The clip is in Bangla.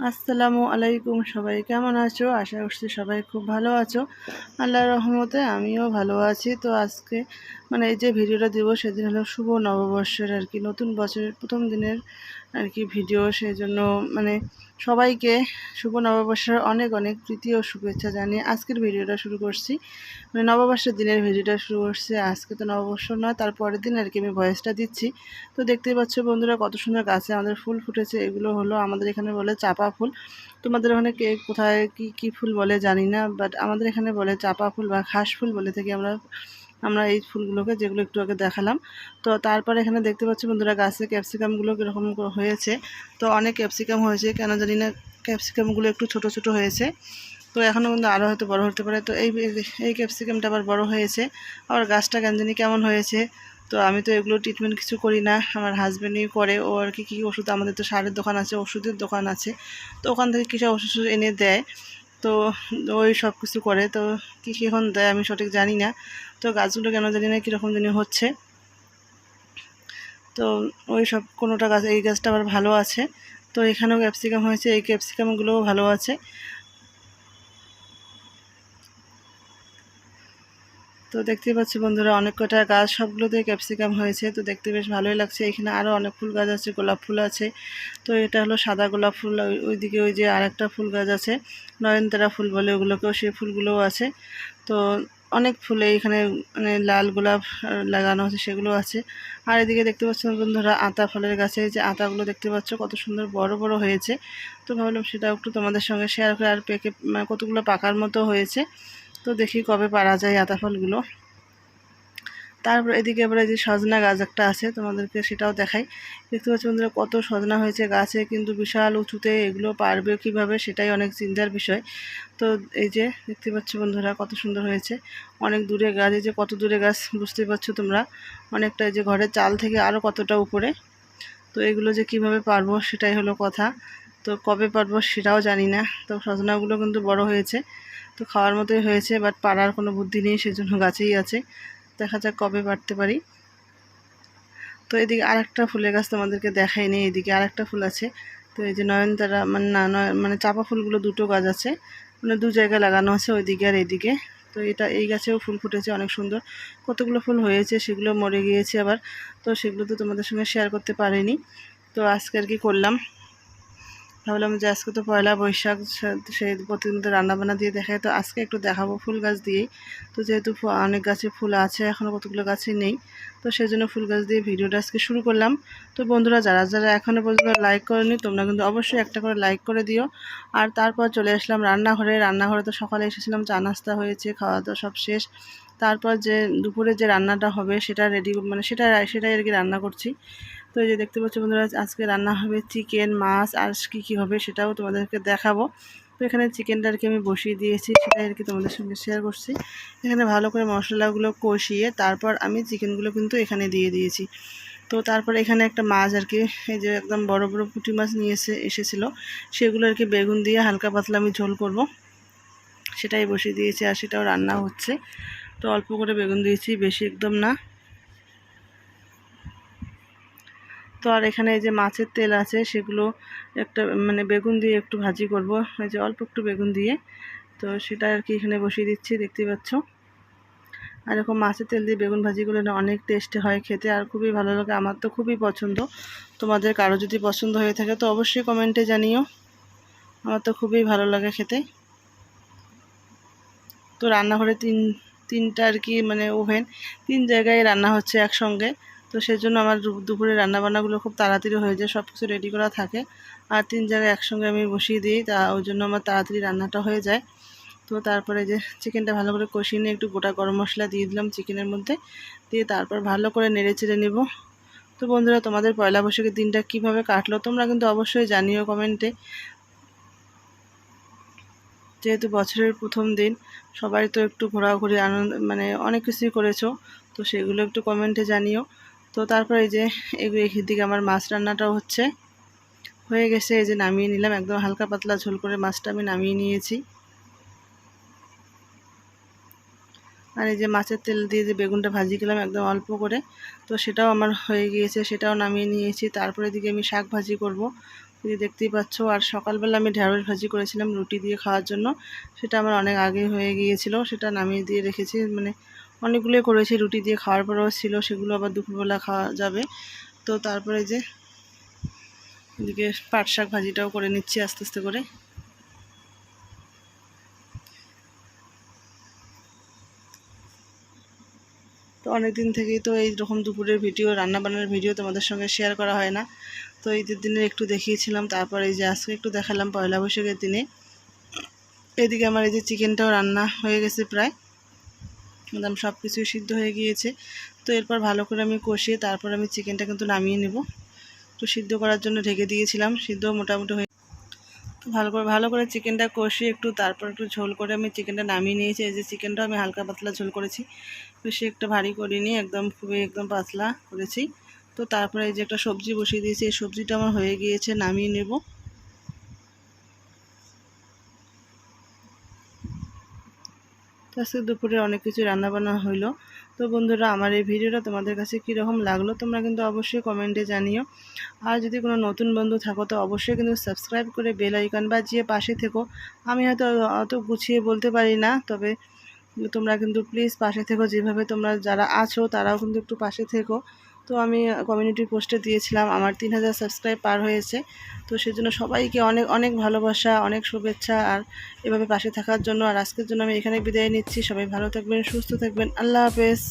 আসসালামু আলাইকুম সবাই, কেমন আছো? আশা করছি সবাই খুব ভালো আছো। আল্লাহর রহমতে আমিও ভালো আছি। তো আজকে মানে এই যে ভিডিওটা দেবো, সেদিন হলো শুভ নববর্ষের আর কি, নতুন বছরের প্রথম দিনের আর কি ভিডিও সেই জন্য মানে সবাইকে শুভ নববর্ষের অনেক অনেক প্রীতি ও শুভেচ্ছা জানিয়ে আজকের ভিডিওটা শুরু করছি। মানে নববর্ষের দিনের ভিডিওটা শুরু করছে, আজকে তো নববর্ষ নয়, তারপরের দিন আর কি আমি ভয়েসটা দিচ্ছি। তো দেখতেই পাচ্ছ বন্ধুরা কত সুন্দর গাছে আমাদের ফুল ফুটেছে, এগুলো হলো আমাদের এখানে বলে চাপা ফুল। তোমাদের ওখানে কে, কোথায়, কি কি ফুল বলে জানি না বাট আমাদের এখানে বলে চাপা ফুল বা ঘাস ফুল বলে থাকি আমরা। আমরা এই ফুলগুলোকে যেগুলো একটু আগে দেখালাম। তো তারপর এখানে দেখতে পাচ্ছি বন্ধুরা গাছে ক্যাপসিকামগুলো কীরকম হয়েছে। তো অনেক ক্যাপসিকাম হয়েছে, কেন জানি না ক্যাপসিকামগুলো একটু ছোট ছোট হয়েছে। তো এখনও কিন্তু আরও হয়তো বড় হতে পারে। তো এই এই ক্যাপসিকামটা আবার বড় হয়েছে। আবার গাছটা কেন জানি কেমন হয়েছে। তো আমি তো এগুলো ট্রিটমেন্ট কিছু করি না। আমার হাজব্যান্ডই করে। ও আর কি, কী ওষুধ? আমাদের তো সারের দোকান আছে, ওষুধের দোকান আছে। তো ওখান থেকে কী সব ওষুধ এনে দেয়। তো ওই সব কিছু করে। তো কী কী এখন দেয় আমি সঠিক জানি না। তো গাছগুলো কেন জানি না কীরকম জানি হচ্ছে। তো ওই সব কোনোটা গাছ, এই গাছটা আবার ভালো আছে। তো এখানেও ক্যাপসিকাম হয়েছে, এই ক্যাপসিকামগুলোও ভালো আছে। তো দেখতে পাচ্ছি বন্ধুরা, অনেক কটা গাছ সবগুলোতে ক্যাপসিকাম হয়েছে। তো দেখতে বেশ ভালোই লাগছে। এখানে আরও অনেক ফুল গাছ আছে, গোলাপ ফুল আছে। তো এটা হলো সাদা গোলাপ ফুল ওইদিকে ওই যে আরেকটা ফুল গাছ আছে, নয়নতারা ফুল বলে ওগুলোকেও সেই ফুলগুলোও আছে। তো অনেক ফুলে এখানে মানে লাল গোলাপ লাগানো আছে সেগুলো আছে। আর এদিকে দেখতে পাচ্ছেন বন্ধুরা, আতা ফলের গাছে যে আতাগুলো দেখতে পাচ্ছ, কত সুন্দর বড় বড় হয়েছে। তো ভাবলাম সেটা একটু তোমাদের সঙ্গে শেয়ার করে, আর পেকে মানে কতগুলো পাকার মতো হয়েছে। তো দেখি কবে পারা যায় আতা ফলগুলো। তারপর এদিকে এবারে যে সজনা গাছ একটা আছে, তোমাদেরকে সেটাও দেখাই। দেখতে পাচ্ছি বন্ধুরা, কত সজনা হয়েছে গাছে, কিন্তু বিশাল উঁচুতে এগুলো পারবে কীভাবে সেটাই অনেক চিন্তার বিষয়। তো এই যে দেখতে পাচ্ছ বন্ধুরা, কত সুন্দর হয়েছে। অনেক দূরে গাছ, এই যে কত দূরে গাছ বুঝতে পারছ তোমরা। অনেকটা এই যে ঘরের চাল থেকে আরও কতটা উপরে। তো এগুলো যে কীভাবে পারব সেটাই হলো কথা। তো কবে পারব সেটাও জানি না। তো সজনাগুলো কিন্তু বড় হয়েছে। তো খাওয়ার মতোই হয়েছে বাট পাড়ার কোনো বুদ্ধি নেই, সেজন্য গাছেই আছে। দেখা যাক কবে পারতে পারি। তো এদিকে আরেকটা ফুলের গাছ তোমাদেরকে দেখাই নেই, এদিকে আরেকটা ফুল আছে। তো এই যে নয়নতারা মানে না, নয় মানে চাপা ফুলগুলো দুটো গাছ আছে। মানে দু জায়গায় লাগানো আছে, ওইদিকে আর এদিকে। তো এটা, এই গাছেও ফুল ফুটেছে অনেক সুন্দর। কতগুলো ফুল হয়েছে সেগুলো মরে গিয়েছে আবার। তো সেগুলো তো তোমাদের সঙ্গে শেয়ার করতে পারিনি। তো আজকে আর কি করলাম। ভাবলাম যে আজকে তো পয়লা বৈশাখ সেই প্রতিদিন তো রান্নাবান্না দিয়ে দেখায়। তো আজকে একটু দেখাবো ফুল গাছ দিয়েই তো যেহেতু অনেক গাছে ফুল আছে এখনও কতগুলো গাছে নেই। তো সেই জন্য ফুল গাছ দিয়ে ভিডিওটা আজকে শুরু করলাম। তো বন্ধুরা, যারা যারা এখনও পর্যন্ত লাইক করেনি, তোমরা কিন্তু অবশ্যই একটা করে লাইক করে দিও। আর তারপর চলে আসলাম রান্নাঘরে। রান্নাঘরে তো সকালে এসেছিলাম, চা নাস্তা হয়েছে, খাওয়া দাওয়া সব শেষ। তারপর যে দুপুরে যে রান্নাটা হবে, সেটা রেডি মানে সেটা সেটাই আর কি রান্না করছি। তো এই যে দেখতে পাচ্ছ বন্ধুরা, আজকে রান্না হবে চিকেন, মাছ, আর কী কী হবে সেটাও তোমাদেরকে দেখাবো। তো এখানে চিকেনটা আর কি আমি বসিয়ে দিয়েছি, সেটাই আর কি তোমাদের সঙ্গে শেয়ার করছি। এখানে ভালো করে মশলাগুলো কষিয়ে তারপর আমি চিকেনগুলো কিন্তু এখানে দিয়ে দিয়েছি। তো তারপর এখানে একটা মাছ আর কি এই যে একদম বড় বড় পুঁটি মাছ নিয়ে এসে, এসেছিল। সেগুলো আর কি বেগুন দিয়ে হালকা পাতলা আমি ঝোল করব। সেটাই বসিয়ে দিয়েছি আর সেটাও রান্না হচ্ছে। তো অল্প করে বেগুন দিয়েছি, বেশি একদম না। তো আর এখানে এই যে মাছের তেল আছে, সেগুলো একটা মানে বেগুন দিয়ে একটু ভাজি করব। এই যে অল্প একটু বেগুন দিয়ে। তো সেটা আর কি এখানে বসিয়ে দিচ্ছি, দেখতে পাচ্ছ? আর এরকম মাছের তেল দিয়ে বেগুন ভাজিগুলো না অনেক টেস্টি হয় খেতে, আর খুবই ভালো লাগে। আমার তো খুবই পছন্দ। তোমাদের কারও যদি পছন্দ হয়ে থাকে তো অবশ্যই কমেন্টে জানিও। আমার তো খুবই ভালো লাগে খেতে। তো রান্নাঘরে তিন, তিনটা আর কি মানে ওভেন। তিন জায়গায় রান্না হচ্ছে একসঙ্গে। তো সেই জন্য আমার দুপুরে রান্নাবান্নাগুলো খুব তাড়াতাড়ি হয়ে যায় সব কিছু রেডি করা থাকে। আর তিন জায়গায় একসঙ্গে আমি বসিয়ে দিই, তা ওই জন্য আমার তাড়াতাড়ি রান্নাটা হয়ে যায়। তো তারপরে যে চিকেনটা ভালো করে কষিয়ে নিয়ে একটু গোটা গরম মশলা দিয়ে দিলাম চিকেনের মধ্যে। দিয়ে তারপর ভালো করে নেড়ে চেড়ে নেব। তো বন্ধুরা, তোমাদের পয়লা বৈশাখের দিনটা কীভাবে কাটলো তোমরা কিন্তু অবশ্যই জানিও কমেন্টে। যেহেতু বছরের প্রথম দিন, সবাই তো একটু ঘোরাঘুরি আনন্দ মানে অনেক কিছুই করেছ, তো সেগুলো একটু কমেন্টে জানিও। তো তারপরে এই যে এগুলো দিকে আমার মাছ রান্নাটাও হচ্ছে। হয়ে গেছে, এই যে নামিয়ে নিলাম, একদম হালকা পাতলা ঝোল করে মাছটা আমি নামিয়ে নিয়েছি। আর এই যে মাছের তেল দিয়ে যে বেগুনটা ভাজি গেলাম একদম অল্প করে, তো সেটাও আমার হয়ে গিয়েছে, সেটাও নামিয়ে নিয়েছি। তারপরে দিকে আমি শাক ভাজি করব। যে দেখতেই পাচ্ছ, আর সকালবেলা আমি ঢ্যাঁড়স ভাজি করেছিলাম রুটি দিয়ে খাওয়ার জন্য। সেটা আমার অনেক আগে হয়ে গিয়েছিল, সেটা নামিয়ে দিয়ে রেখেছি মানে অনেকগুলোই করেছি, রুটি দিয়ে খাওয়ার পরেও ছিল, সেগুলো আবার দুপুরবেলা খাওয়া যাবে। তো তারপরে যে এদিকে পাট শাক ভাজিটাও করে নিচ্ছি আস্তে আস্তে করে। তো অনেক দিন থেকেই তো এই রকম দুপুরের ভিডিও রান্না রান্নাবান্নার ভিডিও তোমাদের সঙ্গে শেয়ার করা হয় না। তো ঈদের দিনে একটু দেখিয়েছিলাম, তারপর এই যে আজকে একটু দেখালাম পয়লা বৈশাখের দিনে। এদিকে আমার এই যে চিকেনটাও রান্না হয়ে গেছে প্রায়। একদম সব কিছুই সিদ্ধ হয়ে গিয়েছে। তো এরপর ভালো করে আমি কষিয়ে তারপর আমি চিকেনটা কিন্তু নামিয়ে নেব। তো সিদ্ধ করার জন্য ঢেকে দিয়েছিলাম সিদ্ধ মোটামুটি হয়ে তো ভালো করে ভালো করে চিকেনটা কষিয়ে একটু তারপর একটু ঝোল করে আমি চিকেনটা নামিয়ে নিয়েছি। এই যে চিকেনটাও আমি হালকা পাতলা ঝোল করেছি। বেশি একটা ভারী করিনি, একদম খুবই একদম পাতলা করেছি। তো তারপরে এই যে একটা সবজি বসিয়ে দিয়েছি, এই সবজিটা আমার হয়ে গিয়েছে, নামিয়ে নেব। তো আজকে দুপুরে অনেক কিছু রান্নাবান্না হইল। তো বন্ধুরা, আমার এই ভিডিওটা তোমাদের কাছে কীরকম লাগল তোমরা কিন্তু অবশ্যই কমেন্টে জানিও। আর যদি কোনো নতুন বন্ধু থাকো, তো অবশ্যই কিন্তু সাবস্ক্রাইব করে বেল আইকন বাজিয়ে পাশে থেকো। আমি হয়তো অত গুছিয়ে বলতে পারি না, তবে তোমরা কিন্তু প্লিজ পাশে থেকো। যেভাবে তোমরা যারা আছো, তারাও কিন্তু একটু পাশে থেকো। তো আমি কমিউনিটি পোস্টে দিয়েছিলাম, আমার তিন হাজার সাবস্ক্রাইব পার হয়েছে। তো সেজন্য সবাইকে অনেক অনেক ভালোবাসা, অনেক শুভেচ্ছা, আর এভাবে পাশে থাকার জন্য, আর আজকের জন্য আমি এখানে বিদায় নিচ্ছি। সবাই ভালো থাকবেন, সুস্থ থাকবেন। আল্লাহ হাফেজ।